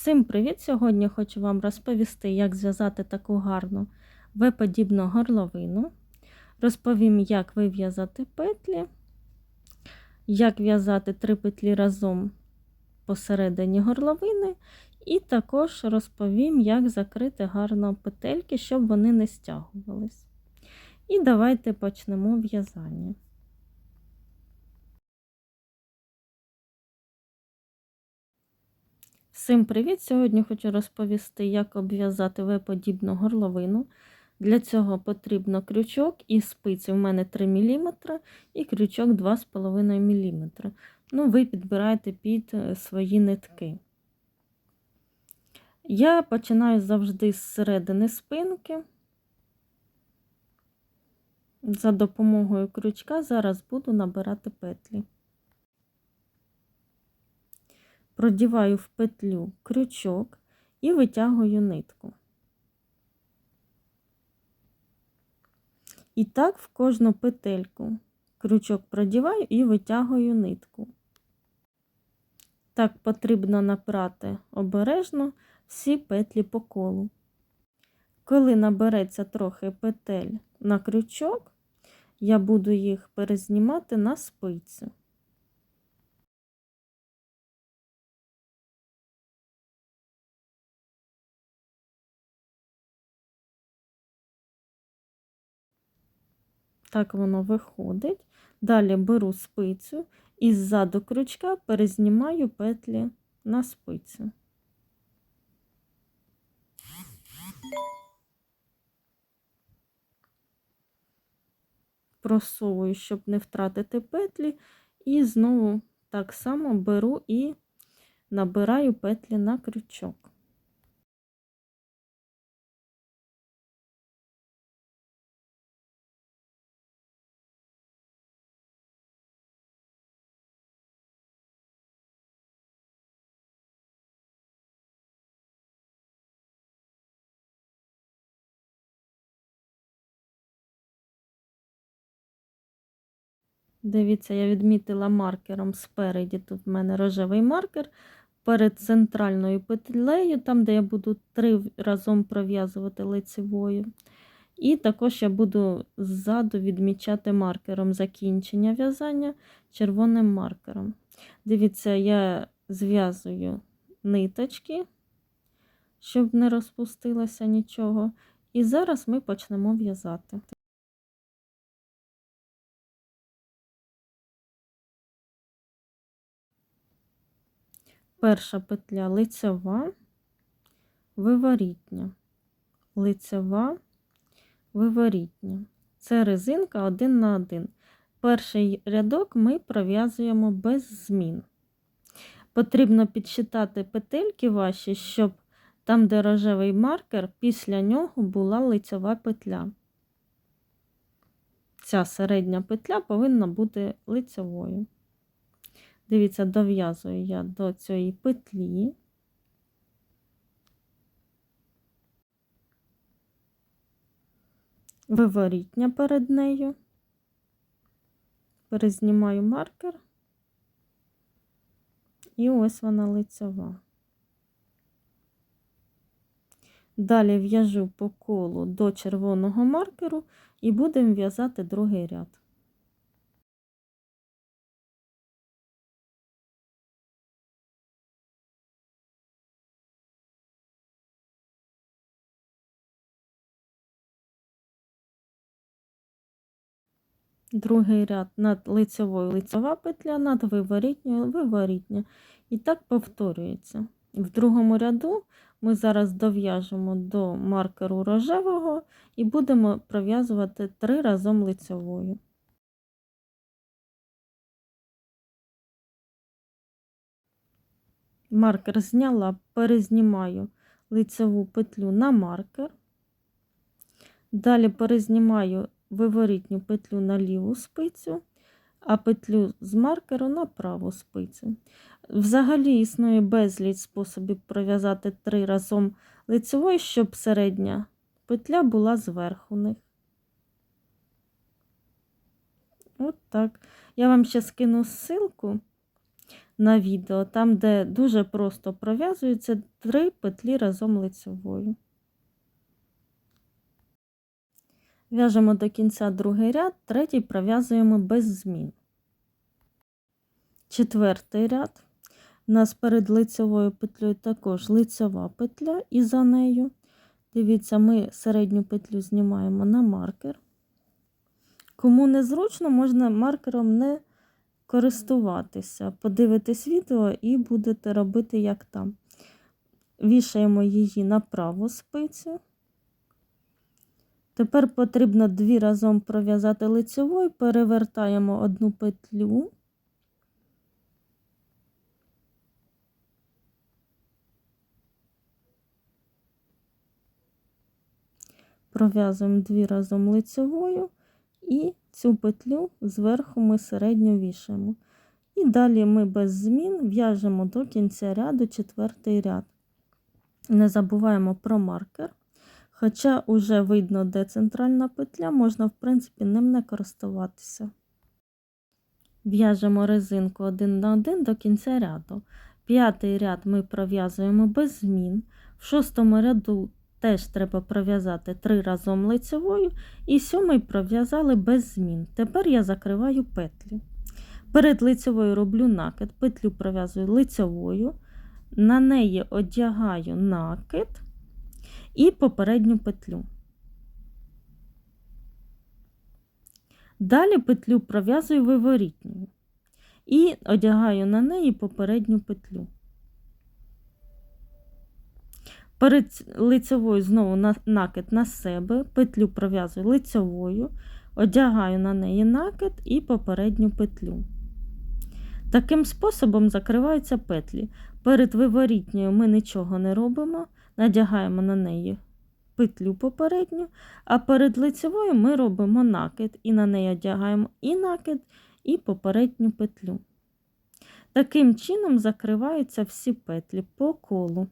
Всім привіт! Сьогодні хочу вам розповісти, як зв'язати таку гарну В-подібну горловину. Розповім, як вив'язати петлі, як в'язати три петлі разом посередині горловини, і також розповім, як закрити гарно петельки, щоб вони не стягувались. І давайте почнемо в'язання. Всім привіт! Сьогодні хочу розповісти, як обв'язати В-подібну горловину. Для цього потрібно крючок і спиці. У мене 3 мм і крючок 2,5 мм. Ну, ви підбираєте під е, свої нитки. Я починаю завжди з середини спинки. За допомогою крючка зараз буду набирати петлі. Продіваю в петлю крючок і витягую нитку. І так в кожну петельку крючок продіваю і витягую нитку. Так потрібно напрати обережно всі петлі по колу. Коли набереться трохи петель на крючок, я буду їх перезнімати на спицю. Так воно виходить. Далі беру спицю і ззаду крючка перезнімаю петлі на спицю. Просовую, щоб не втратити петлі, і знову так само беру і набираю петлі на крючок. Дивіться, я відмітила маркером спереді. Тут в мене рожевий маркер перед центральною петлею, там, де я буду три разом пров'язувати лицевою. І також я буду ззаду відмічати маркером закінчення в'язання червоним маркером. Дивіться, я зв'язую ниточки, щоб не розпустилося нічого. І зараз ми почнемо в'язати. Перша петля лицева, виворітня, лицева, виворітня. Це резинка один на один. Перший рядок ми пров'язуємо без змін. Потрібно підсчитати петельки ваші, щоб там, де рожевий маркер, після нього була лицева петля. Ця середня петля повинна бути лицевою. Дивіться, дов'язую я до цієї петлі. Виворітня перед нею, перезнімаю маркер, і ось вона лицева. Далі в'яжу по колу до червоного маркеру і будемо в'язати другий ряд. Другий ряд над лицевою лицева петля, над виворітньою виворітня. І так повторюється. В другому ряду ми зараз дов'яжемо до маркеру рожевого і будемо пров'язувати три разом лицевою. Маркер зняла, перезнімаю лицеву петлю на маркер. Далі перезнімаю виворітню петлю на ліву спицю, а петлю з маркеру на праву спицю. Взагалі існує безліч способів пров'язати три разом лицевою, щоб середня петля була зверху них. От так. Я вам ще скину ссылку на відео, там, де дуже просто пров'язуються три петлі разом лицевою. В'яжемо до кінця другий ряд, третій пров'язуємо без змін. Четвертий ряд. У нас перед лицевою петлею також лицева петля і за нею. Дивіться, ми середню петлю знімаємо на маркер. Кому незручно, можна маркером не користуватися. Подивитесь відео і будете робити, як там. Вішаємо її на праву спицю. Тепер потрібно дві разом пров'язати лицевою, перевертаємо одну петлю. Пров'язуємо дві разом лицевою і цю петлю зверху ми середньо вішаємо. І далі ми без змін в'яжемо до кінця ряду четвертий ряд. Не забуваємо про маркер. Хоча вже видно, де центральна петля, можна, в принципі, ним не користуватися. В'яжемо резинку один на один до кінця ряду. П'ятий ряд ми пров'язуємо без змін. В шостому ряду теж треба пров'язати три разом лицевою, і сьомий пров'язали без змін. Тепер я закриваю петлі. Перед лицевою роблю накид, петлю пров'язую лицевою, на неї одягаю накид і попередню петлю. Далі петлю пров'язую виворітньою і одягаю на неї попередню петлю. Перед лицевою знову накид на себе, петлю пров'язую лицевою, одягаю на неї накид і попередню петлю. Таким способом закриваються петлі. Перед виворітньою ми нічого не робимо, надягаємо на неї петлю попередню, а перед лицевою ми робимо накид і на неї одягаємо і накид, і попередню петлю. Таким чином закриваються всі петлі по колу.